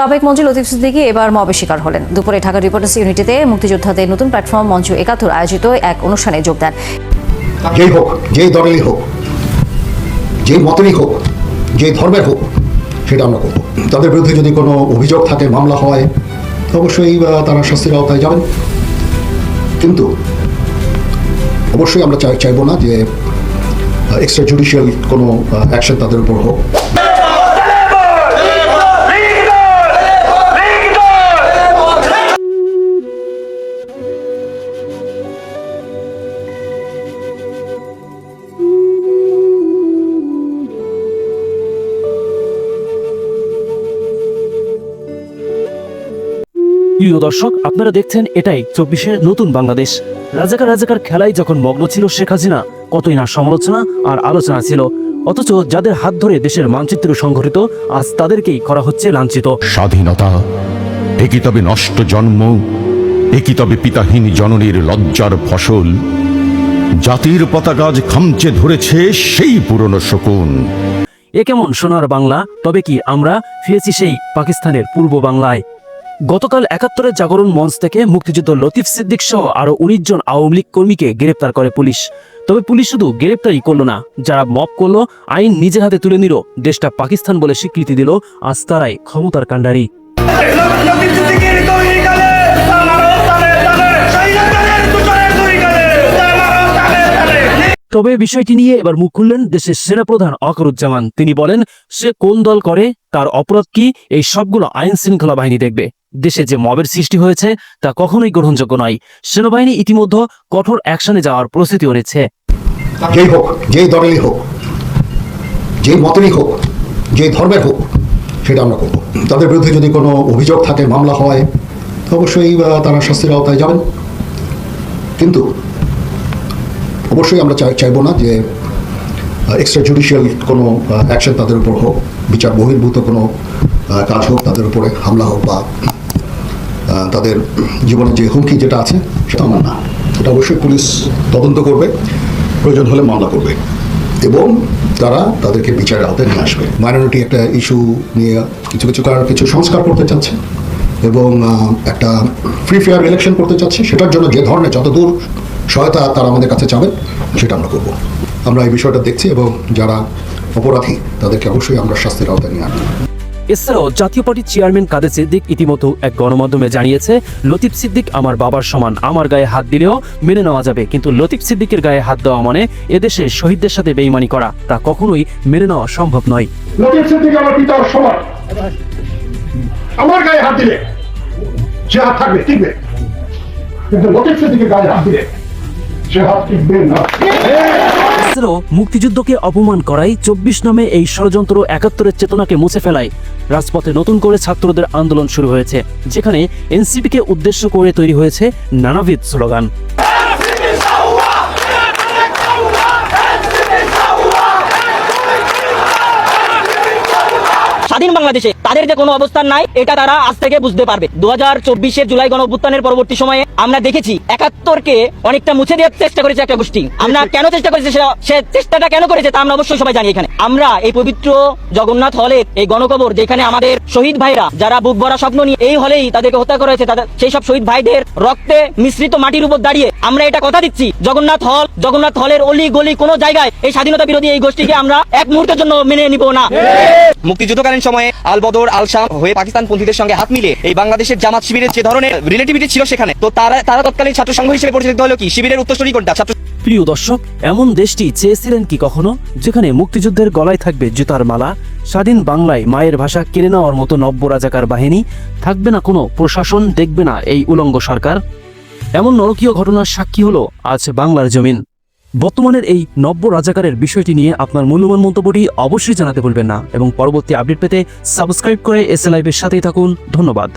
সাবেক মঞ্চ লতিফ সিদ্দিকী এবার মবে শিকার হলেন। দুপুরে ঢাকা রিপোর্টার্স ইউনিটিতে মুক্তিযোদ্ধাদের নতুন প্ল্যাটফর্ম মঞ্চ একাত্তর আয়োজিত এক অনুষ্ঠানে যোগ দেন। যেই হোক, যেই দলেরই হোক, যেই মতেরই হোক, যেই ধর্মের হোক, সেটা আমরা করব। তাদের বিরুদ্ধে যদি কোনো অভিযোগ থাকে, মামলা হয় অবশ্যই তারা শাস্তির আওতায় যাবেন। কিন্তু অবশ্যই আমরা চাই, চাইব না যে এক্সট্রা জুডিশিয়াল কোনো অ্যাকশন তাদের উপর হোক। প্রিয় দর্শক আপনারা দেখছেন এটাই চব্বিশের নতুন বাংলাদেশ। রাজাকার রাজাকার খেলায় যখন মগ্ন ছিল শেখ হাসিনা কতই না সমালোচনা আর আলোচনা ছিল। অথচ যাদের হাত ধরে দেশের মানচিত্র সংঘটিত আজ তাদেরকেই করা হচ্ছে লাঞ্ছিত। স্বাধীনতা একই তবে নষ্ট জন্ম একই তবে পিতাহীন জননীর লজ্জার ফসল। জাতির পতাকাজ খামচে ধরেছে সেই পুরনো শকুন। এ কেমন সোনার বাংলা? তবে কি আমরা ফিরেছি সেই পাকিস্তানের পূর্ব বাংলায়? গতকাল একাত্তরের জাগরণ মঞ্চ থেকে মুক্তিযুদ্ধ লতিফ সিদ্দিক সহ আরও উনিশ জন আওয়ামী লীগ কর্মীকে গ্রেপ্তার করে পুলিশ। তবে পুলিশ শুধু গ্রেপ্তারই করল না, যারা মপ করল, আইন নিজের হাতে তুলে নিল, দেশটা পাকিস্তান বলে স্বীকৃতি দিল, আজ তারাই ক্ষমতার কাণ্ডারি। তবে বিষয়টি নিয়ে এবার মুখ খুললেন দেশের সেনাপ্রধান অকরুজ্জামান। তিনি বলেন, সে কোন দল করে, তার অপরাধ কি, এই সবগুলো আইন শৃঙ্খলা বাহিনী দেখবে। দেশে যে মবের সৃষ্টি হয়েছে তা কখনোই গ্রহণযোগ্য নয়। সেনাবাহিনী ইতিমধ্যে কঠোর অ্যাকশনে যাওয়ার প্রস্তুতিও রয়েছে যেই হোক, যেই দলেরই হোক, যেই মতেরই হোক, যেই ধর্মের হোক, সেটা আমরা করব। তাদের বিরুদ্ধে যদি কোনো অভিযোগ থাকে, মামলা হয় অবশ্যই তারা শাস্তির আওতায় যাবেন। কিন্তু অবশ্যই আমরা চাই, চাইব না যে এক্সট্রা জুডিশিয়াল কোনো অ্যাকশন তাদের উপর হোক, বিচার বহির্ভূত কোনো কাজ হোক, তাদের উপরে হামলা হোক বা তাদের জীবনের যে হুমকি যেটা আছে, সেটা আমার না। এটা অবশ্যই পুলিশ তদন্ত করবে, প্রয়োজন হলে মামলা করবে, এবং তারা তাদেরকে বিচারের আওতায় নিয়ে আসবে। মাইনরিটি একটা ইস্যু নিয়ে কিছু কিছু কারণ কিছু সংস্কার করতে চাচ্ছে, এবং একটা ফ্রি ফেয়ার ইলেকশন করতে চাচ্ছে, সেটার জন্য যে ধরনের যতদূর সহায়তা তারা আমাদের কাছে চাবেন সেটা আমরা করব। আমরা এই বিষয়টা দেখছি, এবং যারা অপরাধী, তাদেরকে অবশ্যই আমরা শাস্তির আওতায় নিয়ে আনব। এছাড়াও জাতীয় পার্টির চেয়ারম্যান কাদের সিদ্দিক ইতিমধ্যে এক গণমাধ্যমে জানিয়েছে লতিফ সিদ্দিক আমার বাবার সমান আমার গায়ে হাত দিলেও মেনে নেওয়া যাবে। কিন্তু লতিফ সিদ্দিকের গায়ে হাত দেওয়া মানে এদেশে শহীদদের সাথে বেইমানি করা তা কখনোই মেনে নেওয়া সম্ভব নয়। লতিফ সিদ্দিক আমার পিতার সমান। আমার গায়ে হাত দিলে সে হাত থাকবে টিকবে। কিন্তু লতিফ সিদ্দিকের গায়ে হাত দিলে সে হাত টিকবে না। এছাড়াও মুক্তিযুদ্ধকে অপমান করাই চব্বিশ নামে এই ষড়যন্ত্র একাত্তরের চেতনাকে মুছে ফেলায়। রাজপথে নতুন করে ছাত্রদের আন্দোলন শুরু হয়েছে, যেখানে এনসিপিকে উদ্দেশ্য করে তৈরি হয়েছে নানাবিধ স্লোগান স্বাধীন বাংলাদেশে তাদের যে কোনো অবস্থান নাই, এটা তারা আজ থেকে বুঝতে পারবে। দু হাজার চব্বিশের জুলাই গণ অভ্যুত্থানের পরবর্তী সময়ে আমরা দেখেছি, একাত্তরকে অনেকটা মুছে দেওয়ার চেষ্টা করেছে একটা গোষ্ঠী। আমরা কেন চেষ্টা করেছি সে চেষ্টাটা কেন করেছে তা আমরা অবশ্যই সবাই জানি এখানে। আমরা এই পবিত্র জগন্নাথ হলে, এই গণকবর যেখানে আমাদের শহীদ ভাইরা, যারা বুক ভরা স্বপ্ন নিয়ে এই হলেই তাদেরকে হত্যা করা হয়েছে, তাদের সেই সব শহীদ ভাইদের রক্তে মিশ্রিত মাটির উপর দাঁড়িয়ে আমরা এটা কথা দিচ্ছি, জগন্নাথ হল জগন্নাথ হলের অলি গলি কোনো জায়গায় এই স্বাধীনতা বিরোধী এই গোষ্ঠীকে আমরা এক মুহূর্তের জন্য মেনে নিব না। মুক্তিযুদ্ধকালীন সময়ে আল বদর আল শাম হয়ে পাকিস্তান পন্থীদের সঙ্গে হাত মিলিয়ে এই বাংলাদেশের জামাত শিবিরের যে ধরনের রিলেটিভিটি ছিল সেখানে, তো তারা তারা তৎকালীন ছাত্র সংঘ হিসেবে পরিচিত হলো কি? শিবিরের উত্তরসূরি কোনটা? ছাত্র প্রিয় দর্শক, এমন দেশটি চেয়েছিলেন কি কখনো? যেখানে মুক্তিযুদ্ধের গলায় থাকবে জুতার মালা, স্বাধীন বাংলায় মায়ের ভাষা কেড়ে নেওয়ার মতো নব্য রাজাকার বাহিনী, থাকবে না কোনো প্রশাসন, দেখবে না এই উলঙ্গ সরকার? এমন নরকীয় ঘটনার সাক্ষী হলো আজ বাংলার জমিন। বর্তমানের এই নব্য রাজাকারের বিষয়টি নিয়ে আপনার মূল্যবান মন্তব্যটি অবশ্যই জানাতে ভুলবেন না এবং পরবর্তী আপডেট পেতে সাবস্ক্রাইব করে এস এল সাথেই থাকুন। ধন্যবাদ।